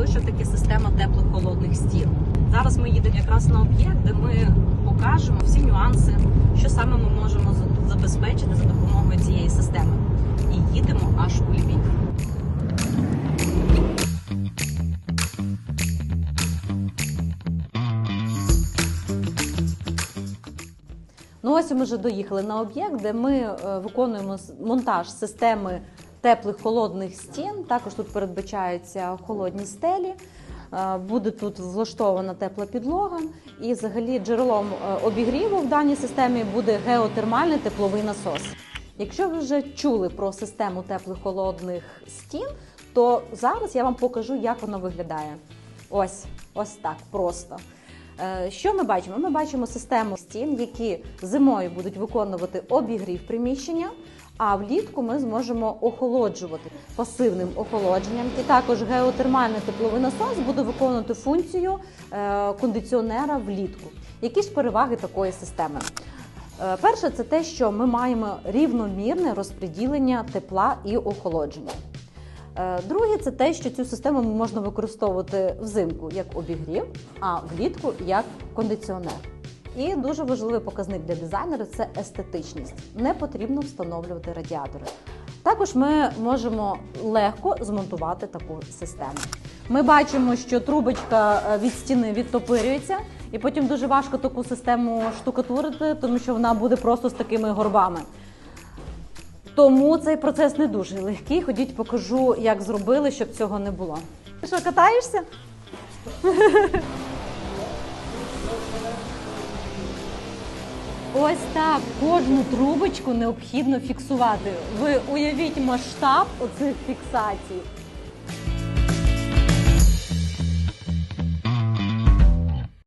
ви, що таке система тепло-холодних стін. Зараз ми їдемо якраз на об'єкт, де ми покажемо всі нюанси, що саме ми можемо забезпечити за допомогою цієї системи. І їдемо аж у Львів. Ну ось ми вже доїхали на об'єкт, де ми е, виконуємо монтаж системи теплих холодних стін. Також тут передбачаються холодні стелі. Е, Буде тут влаштована тепла підлога, і взагалі джерелом е, обігріву в даній системі буде геотермальний тепловий насос. Якщо ви вже чули про систему теплих холодних стін, то зараз я вам покажу, як воно виглядає. Ось, ось так просто. Е, Що ми бачимо? Ми бачимо систему стін, які зимою будуть виконувати обігрів приміщення, а влітку ми зможемо охолоджувати пасивним охолодженням. І також геотермальний тепловий насос буде виконувати функцію е, кондиціонера влітку. Які ж переваги такої системи? Е, Перше, це те, що ми маємо рівномірне розподілення тепла і охолодження. Е, Друге, це те, що цю систему можна використовувати взимку як обігрів, а влітку як кондиціонер. І дуже важливий показник для дизайнера це естетичність. Не потрібно встановлювати радіатори. Також ми можемо легко змонтувати таку систему. Ми бачимо, що трубочка е, від стіни відтопирюється, і потім дуже важко таку систему штукатурити, тому що вона буде просто з такими горбами. Тому цей процес не дуже легкий. Ходіть, покажу, як зробили, щоб цього не було. Ти що, катаєшся? Ось так кожну трубочку необхідно фіксувати. Ви уявіть масштаб оцих фіксацій.